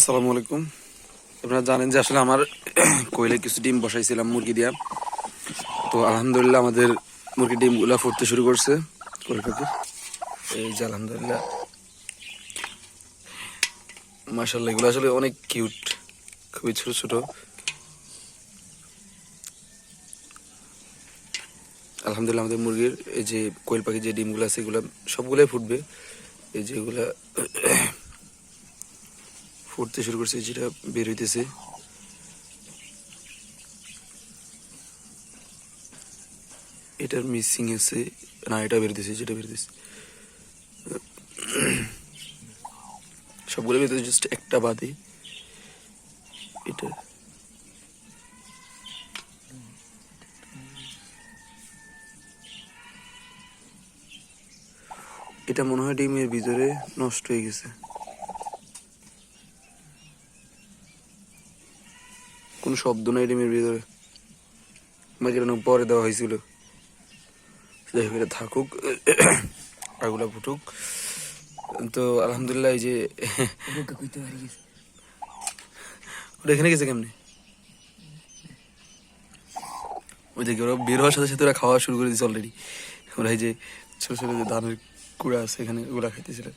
আসসালামু আলাইকুম। আপনারা জানেন যে আসলে আমার কোয়েলে কিছু ডিম বসাইছিলাম মুরগি দিয়া। তো আলহামদুলিল্লাহ আমাদের মুরগি ডিমগুলো ফুটতে শুরু করছে। কোয়েল পাখির এই যে আলহামদুলিল্লাহ। মার্শাল্লাহ এগুলো আসলে অনেক কিউট। খুবই ছোট ছোট। আলহামদুলিল্লাহ আমাদের মুরগির এই যে কোয়েল পাখির যে ডিমগুলো আছে, এগুলো সবগুলোই ফুটবে। এই যে এগুলা ফুটতে শুরু করছে, যেটা বের হইতেছে। এটার মিসিং আছে না, এটা বেরোতেছে যেটা বের বেরোতেছে সবগুলো বেরোতেছে জাস্ট একটা বাদে। এটা। এটা মনে হয় ডিমের ভিতরে নষ্ট হয়ে গেছে। কোনো শব্দ নাই ডিমের ভিতরে। আমাকে এটা পরে দেওয়া হয়েছিল। যাই হোক এটা থাকুক আগুলা ফুটুক। তো আলহামদুলিল্লাহ এই যে ওটা এখানে গেছে কেমনি? ওই যে ওরা বের হওয়ার সাথে সাথে ওরা খাওয়া শুরু করে দিয়েছে অলরেডি ওরা এই যে ছোট ছোট যে ধানের কুড়া আছে এখানে ওগুলা খাইতেছিল